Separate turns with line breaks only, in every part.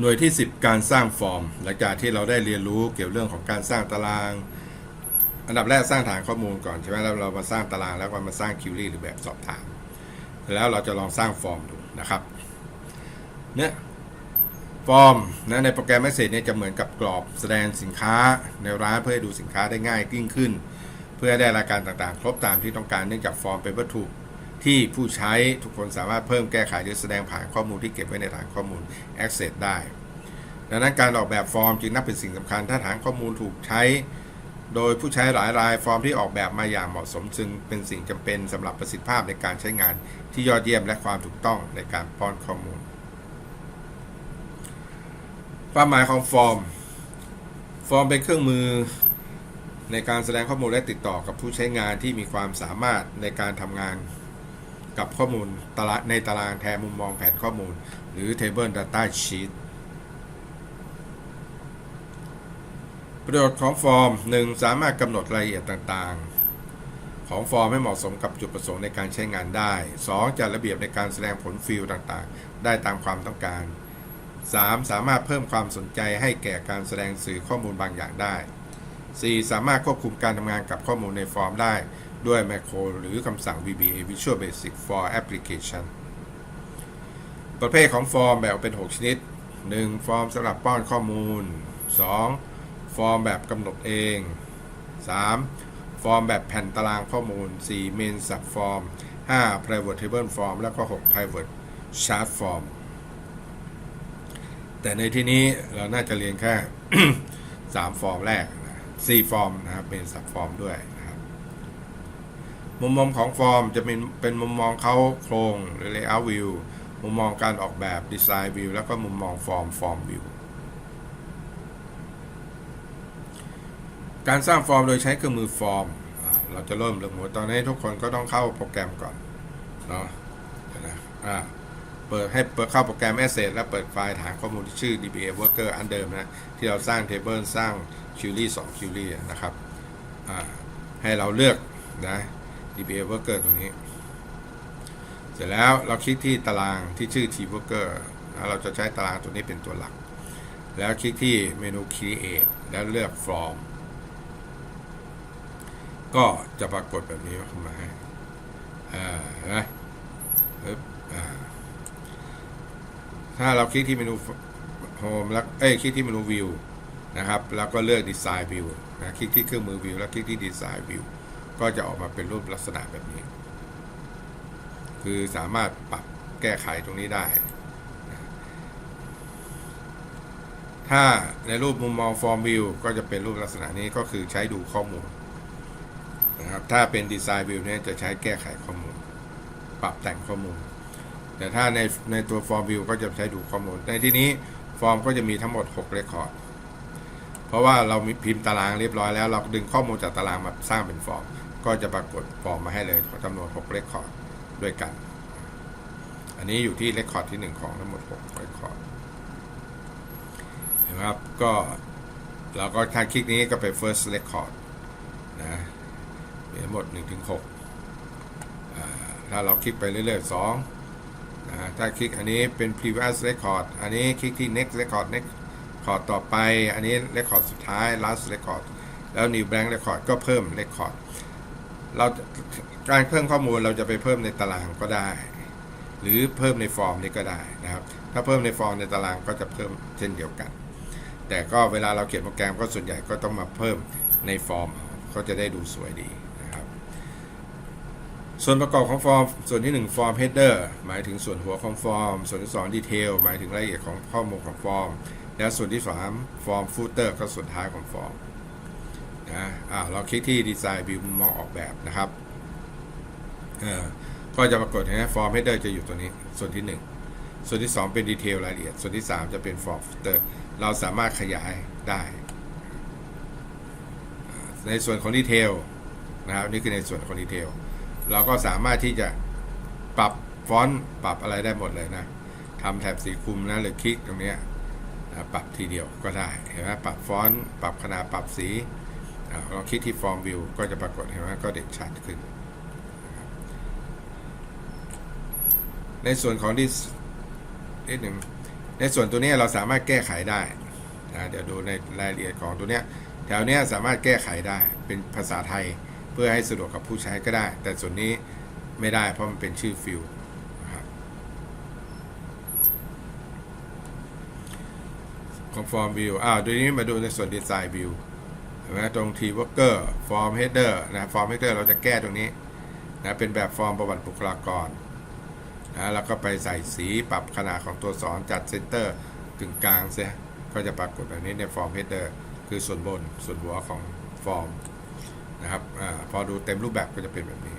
หน่วยที่ 10 การสร้างฟอร์ม หลังจากที่เราได้เรียนรู้เกี่ยวเรื่องของการสร้างตาราง อันดับแรกสร้างฐานข้อมูลก่อนใช่ไหมแล้วเรามาสร้างตารางแล้วก็มาสร้างคิวรี่หรือแบบสอบถาม แล้วเราจะลองสร้างฟอร์มดูนะครับ เนี่ยฟอร์มนะในโปรแกรม Message เนี่ยจะเหมือนกับกรอบแสดงสินค้าในร้านเพื่อให้ดูสินค้าได้ง่ายยิ่งขึ้น เพื่อได้รายการต่างๆ ครบตามที่ต้องการเนื่องจากฟอร์มเป็นวัตถุ ที่ผู้ใช้ทุกคนสามารถเพิ่มแก้ไขหรือแสดงผ่านข้อมูลที่เก็บไว้ในฐานข้อมูล Access ได้ ดังนั้นการออกแบบฟอร์มจึงนับเป็นสิ่งสำคัญ ถ้าฐานข้อมูลถูกใช้ โดยผู้ใช้หลายรายฟอร์มที่ออกแบบมาอย่างเหมาะสมจึงเป็นสิ่งจำเป็นสำหรับประสิทธิภาพในการใช้งานที่ยอดเยี่ยมและความถูกต้องในการป้อนข้อมูล ความหมายของฟอร์ม ฟอร์มเป็นเครื่องมือในการแสดงข้อมูลและติดต่อกับผู้ใช้งานที่มีความสามารถในการทำงาน กับข้อมูลตารางในตารางแทนมุมมองแผนข้อมูล หรือ Table Data Sheet ประโยชน์ของฟอร์ม 1. สามารถกำหนดรายละเอียดต่างๆ ของฟอร์มให้เหมาะสมกับจุดประสงค์ในการใช้งานได้ 2. จัดระเบียบในการแสดงผลฟิลต่างๆ ได้ตามความต้องการ 3. สามารถเพิ่มความสนใจให้แก่การแสดงสื่อข้อมูลบางอย่างได้ 4. สามารถควบคุมการทำงานกับข้อมูลในฟอร์มได้ ด้วยแมคโครหรือคำสั่ง VBA Visual Basic for Application ประเภทของฟอร์มแบ่งเป็น 6 ชนิด 1. ฟอร์มสำหรับป้อนข้อมูล 2. ฟอร์มแบบกำหนดเอง 3. ฟอร์มแบบแผ่นตารางข้อมูล 4. Main Sub Form 5. Private Table Form แล้วก็ 6. Private Chart Form แต่ในที่นี้เราน่าจะเรียนแค่ 3 ฟอร์มแรก 4 ฟอร์มนะครับเป็นสับฟอร์มด้วย มุมมองของฟอร์มจะเป็นเป็นมุมมองเขาโครงหรือ layout view มุมมองการออกแบบ design view แล้วก็มุมมองฟอร์ม form view การสร้างฟอร์มโดยใช้เครื่องมือฟอร์ม เราจะเริ่มเริ่มหัวตอนนี้ทุกคนก็ต้องเข้าโปรแกรมก่อนเนาะนะอ่าเปิดให้เปิดเข้าโปรแกรม Asset แล้วเปิดไฟล์ฐานข้อมูลที่ชื่อ DBA Worker อันเดิมนะ ที่เราสร้าง Table สร้าง Query 2 Query นะครับอ่าให้เราเลือกนะ DBA Worker ตรงนี้ เสร็จแล้วเราคลิกที่ตารางที่ชื่อ T Worker นะเราจะใช้ตารางตัวนี้เป็นตัวหลัก แล้วคลิกที่เมนู Create แล้วเลือก Form ก็จะปรากฏแบบนี้ขึ้นมาอ่านไหมาถ้าเราคลิกที่เมนู Home แล้วเอ้ยคลิกที่เมนู View นะครับ แล้วก็เลือก Design View นะคลิกที่เครื่องมือ View แล้วคลิกที่ Design View ก็จะออกมาเป็นรูปลักษณะแบบนี้ คือสามารถปรับแก้ไขตรงนี้ได้ ถ้าในรูปมุมมอง Form View ก็จะเป็นรูปลักษณะนี้ก็คือใช้ดูข้อมูลนะครับ ถ้าเป็น Design View เนี่ยจะใช้แก้ไขข้อมูล ปรับแต่งข้อมูล แต่ถ้าในในตัวฟอร์มวิวก็จะใช้ดูข้อมูล ในที่นี้ฟอร์มก็จะมีทั้งหมด6เรคคอร์ดเพราะว่าเรามีพิมพ์ตารางเรียบร้อยแล้ว เราดึงข้อมูลจากตารางมาสร้างเป็นฟอร์ม ก็จะปรากฏฟอร์มมาให้เลยจำนวน6เรคคอร์ดด้วยกัน อันนี้อยู่ที่เรคคอร์ดที่ 1 ของทั้งหมด6เรคคอร์ดเห็นไหมครับก็เราก็ถ้าคลิกนี้ก็เป็น first record นะมีทั้งหมด1ถึง6ถ้าเราคลิกไปเรื่อยๆ2นะถ้าคลิกอันนี้เป็น previous record อันนี้คลิกที่ next record next record ต่อไป อันนี้ record สุดท้าย last record แล้ว new blank record ก็เพิ่ม record เราการเพิ่มข้อมูลเราจะไปเพิ่มในตารางก็ได้ หรือเพิ่มในฟอร์มนี้ก็ได้นะครับ ถ้าเพิ่มในฟอร์มในตารางก็จะเพิ่มเช่นเดียวกัน แต่ก็เวลาเราเขียนโปรแกรมก็ส่วนใหญ่ก็ต้องมาเพิ่มในฟอร์มก็จะได้ดูสวยดีนะครับ ส่วนประกอบของฟอร์ม ส่วนที่ 1 ฟอร์ม header หมายถึงส่วนหัวของฟอร์ม ส่วนที่2 detail หมายถึงรายละเอียดของข้อมูลของฟอร์ม และส่วนที่3ฟอร์ม footer ก็ส่วนท้ายของฟอร์ม นะอ่าเราคลิกที่ design view มุมมองออกแบบนะครับเออก็จะปรากฏนไหมฟอร์ม header จะอยู่ตัวนี้ส่วนที่ 1 ส่วนที่ 2 เป็น detail รายละเอียด ส่วนที่ 3 จะเป็น form footer เราสามารถขยายได้ ในส่วนของ detail นะครับนี่คือในส่วนของ detail เราก็สามารถที่จะปรับฟอนต์ปรับอะไรได้หมดเลยนะทำแถบสีคุมนะหรือคลิกตรงนี้ปรับทีเดียวก็ได้เห็นไหมปรับฟอนต์ปรับขนาดปรับสี เราคลิกที่ฟอร์มวิวก็จะปรากฏเห็นไหมก็เด่นชัดขึ้น ในส่วนของดิสนิดหนึ่งในส่วนตัวเนี้ยเราสามารถแก้ไขได้นะเดี๋ยวดูในรายละเอียดของตัวเนี้ยแถวเนี้ยสามารถแก้ไขได้เป็นภาษาไทยเพื่อให้สะดวกกับผู้ใช้ก็ได้ แต่ส่วนนี้ไม่ได้เพราะมันเป็นชื่อฟิลนะครับของ form view อ้าวดูนี้มาดูในส่วน design view เห็นไหมตรง t worker form header นะ form header เราจะแก้ตรงนี้นะเป็นแบบฟอร์มประวัติบุคลากรนะแล้วก็ไปใส่สีปรับขนาดของตัวสอนจัดเซนเตอร์กึ่งกลางเสียก็จะปรากฏแบบนี้ใน form header คือส่วนบนส่วนหัวของฟอร์มนะครับอพอดูเต็มรูปแบบก็จะเป็นแบบนี้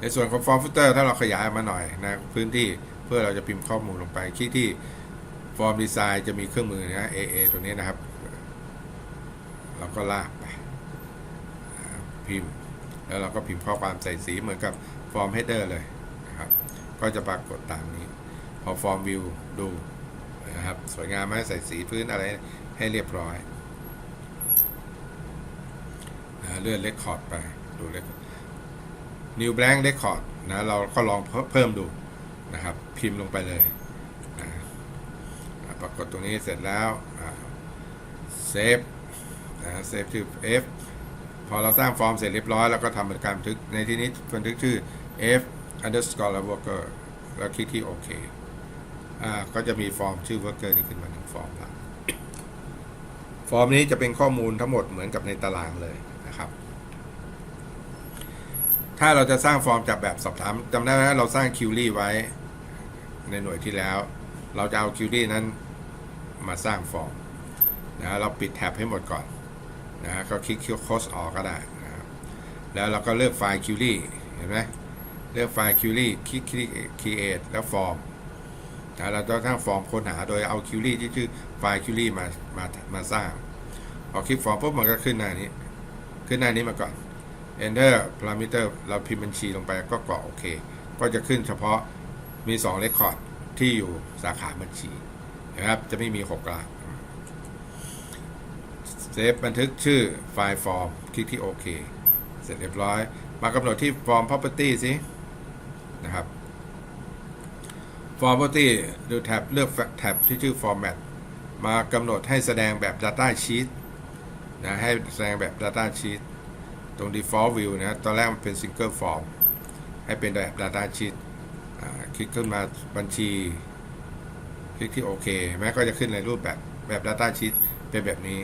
ในส่วนของ form footer ถ้าเราขยายมาหน่อยนะพื้นที่เพื่อเราจะพิมพ์ข้อมูลลงไปที่ที่ form design จะมีเครื่องมือนะ AA ตัวนี้นะครับ เราก็ลากไปพิมพ์ แล้วเราก็พิมพ์ข้อความใส่สีเหมือนกับ form header เลยนะครับ ก็จะปรากฏตามนี้ พอ form view ดูนะครับ สวยงามไหมใส่สีพื้นอะไรให้เรียบร้อยนะเลื่อน record ไปดู record new blank record นะเราก็ลองเพิ่มดูนะครับ พิมพ์ลงไปเลยนะปรากฏตรงนี้เสร็จแล้วเซฟ นะเซฟชื่อ F พอเราสร้างฟอร์มเสร็จเรียบร้อยแล้วก็ทำการบันทึกในที่นี้บันทึกชื่อ F underscore worker แล้วคลิกที่โอเคอ่าก็จะมีฟอร์มชื่อ worker นี้ขึ้นมาหนึ่งฟอร์มละฟอร์มนี้จะเป็นข้อมูลทั้งหมดเหมือนกับในตารางเลยนะครับ ถ้าเราจะสร้างฟอร์มจากแบบสอบถามจำได้ไหมเราสร้างคิวรี่ไว้ในหน่วยที่แล้ว เราจะเอาคิวรี่นั้นมาสร้างฟอร์มนะเราปิดแท็บให้หมดก่อน นะก็คลิกคิวโคสออกก็ได้นะครับแล้วเราก็เลือกไฟล์คิวรีเห็นไหมเลือกไฟล์คิวรีคลิกคลิก create แล้วฟอร์มนะเราจะสร้างฟอร์มค้นหาโดยเอาคิวรีที่ชื่อไฟล์คิวรีมามามาสร้างพอคลิกฟอร์มปุ๊บมันก็ขึ้นหน้านี้ ขึ้นหน้านี้มาก่อน enter parameter เราพิมพ์บัญชีลงไปก็กรอกโอเค ก็จะขึ้นเฉพาะมี2 record ที่อยู่สาขาบัญชีนะครับจะไม่มี6กลาง ฟบันทึกชื่อไฟล์ฟอร์ม คลิกที่โอเคเสร็จเรียบร้อย มากำหนดที่ form property สินะครับ form property ดูแท็บเลือกแท็บที่ชื่อ format มากำหนดให้แสดงแบบ data sheet นะให้แสดงแบบ data sheet ตรง default view นะตอนแรกมันเป็น single form ให้เป็นแบบ data sheet คลิกขึ้นมาบัญชี คลิกที่โอเคแม้ก็จะขึ้นในรูปแบบแบบ data sheet เป็นแบบนี้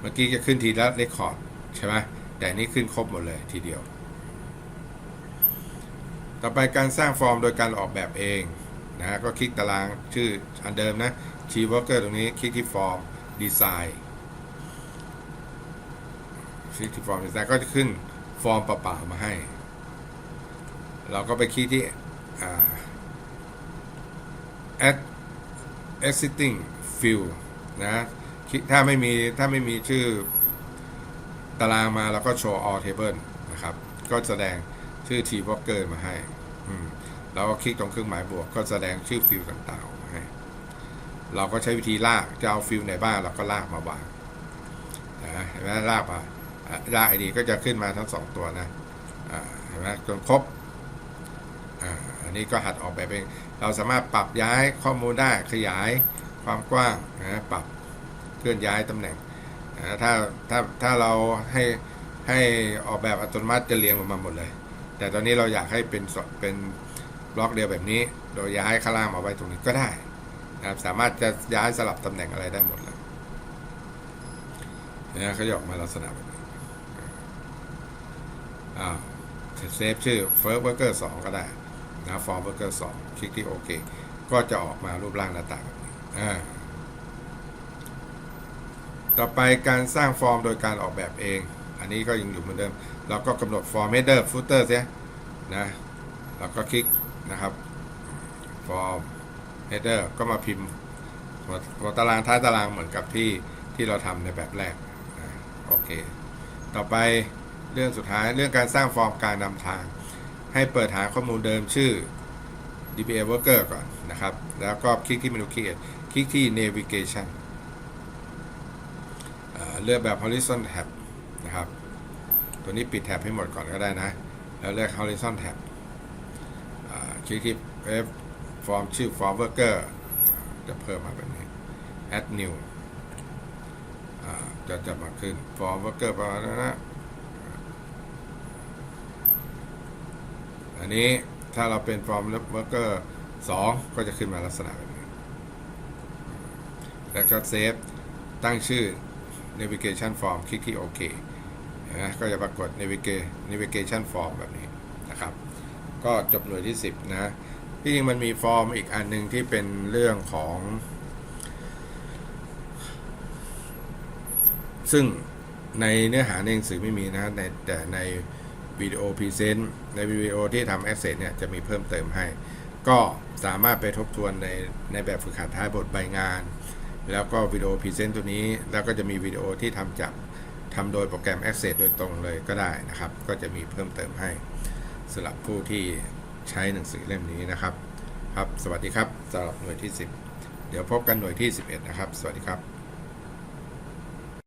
เมื่อกี้จะขึ้นทีละ record ใช่ไหมแต่นี้ขึ้นครบหมดเลยทีเดียว ต่อไปการสร้างฟอร์มโดยการออกแบบเองนะฮะก็คลิกตารางชื่ออันเดิมนะ G worker ตรงนี้คลิกที่ฟอร์ม design คลิกที่ฟอร์ม design ก็จะขึ้นฟอร์มเปล่าๆมาให้ เราก็ไปคลิกที่ add existing field นะ ถ้าไม่มีถ้าไม่มีชื่อตารางมาเราก็ show all table นะครับ ก็แสดงชื่อ T worker มาให้อืมเราก็คลิกตรงเครื่องหมายบวก ก็แสดงชื่อฟิลต่างๆมาให้ เราก็ใช้วิธีลากจะเอาฟิลไหนบ้างเราก็ลากมาวางนะเห็นไหมลากมาลากไอดีก็จะขึ้นมาทั้งสองตัวนะเห็นไหมจนครบอันนี้ก็หัดออกแบบเอง เราสามารถปรับย้ายข้อมูลได้ขยายความกว้างนะปรับ เคลื่อนย้ายตำแหน่งถ้าถ้าถ้าเราให้ให้ออกแบบอัตโนมัติจะเรียงออกมาหมดเลย แต่ตอนนี้เราอยากให้เป็นเป็นบล็อกเดียวแบบนี้ โดยย้ายข้างล่างมาไว้ตรงนี้ก็ได้นะครับสามารถจะย้ายสลับตำแหน่งอะไรได้หมดเลยนะเขาจะออกมาลักษณะแบบนี้อ่าเซฟชื่อ first worker 2 ก็ได้นะ form worker 2 คลิกที่โอเค ก็จะออกมารูปร่างหน้าตาแบบนี้อ่า ต่อไปการสร้างฟอร์มโดยการออกแบบเอง อันนี้ก็ยังอยู่เหมือนเดิม เราก็กำหนด form header footer เสียนะเราก็คลิกนะครับ form header ก็มาพิมพ์หัวหัวตารางท้ายตารางเหมือนกับที่ที่เราทำในแบบแรกนะโอเค ต่อไปเรื่องสุดท้ายเรื่องการสร้างฟอร์มการนำทาง ให้เปิดหาข้อมูลเดิมชื่อ DBA worker ก่อนนะครับ แล้วก็คลิกที่เมนู create คลิกที่ navigation เลือกแบบ horizon tab นะครับ ตัวนี้ปิดแท็บให้หมดก่อนก็ได้นะ แล้วเลือก horizon tab คลิกที่ F ฟอร์มชื่อ form worker จะเพิ่มมาแบบนี้ add new จะจะมาขึ้น form worker ประมาณนั้นนะอันนี้ถ้าเราเป็น form worker 2 ก็จะขึ้นมาลักษณะแบบนี้ แล้วก็เซฟตั้งชื่อ navigation form คลิกที่โอเคนะก็จะปรากฏ Navigation form แบบนี้นะครับ ก็จบหน่วยที่ 10 นะที่จริงมันมีฟอร์มอีกอันหนึ่งที่เป็นเรื่องของ ซึ่งในเนื้อหาในหนังสือไม่มีนะในแต่ในวิดีโอพรีเซนต์ในวิดีโอที่ทำ Access เนี่ยจะมีเพิ่มเติมให้ ก็สามารถไปทบทวนในในแบบฝึกหัดท้ายบทใบงาน แล้วก็วิดีโอพรีเซนต์ตัวนี้ แล้วก็จะมีวิดีโอที่ทำจากทำโดยโปรแกรม Access โดยตรงเลยก็ได้นะครับ ก็จะมีเพิ่มเติมให้สำหรับผู้ที่ใช้หนังสือเล่มนี้นะครับ ครับ สวัสดีครับสำหรับหน่วยที่ 10 เดี๋ยวพบกันหน่วยที่ 11 นะครับ สวัสดีครับ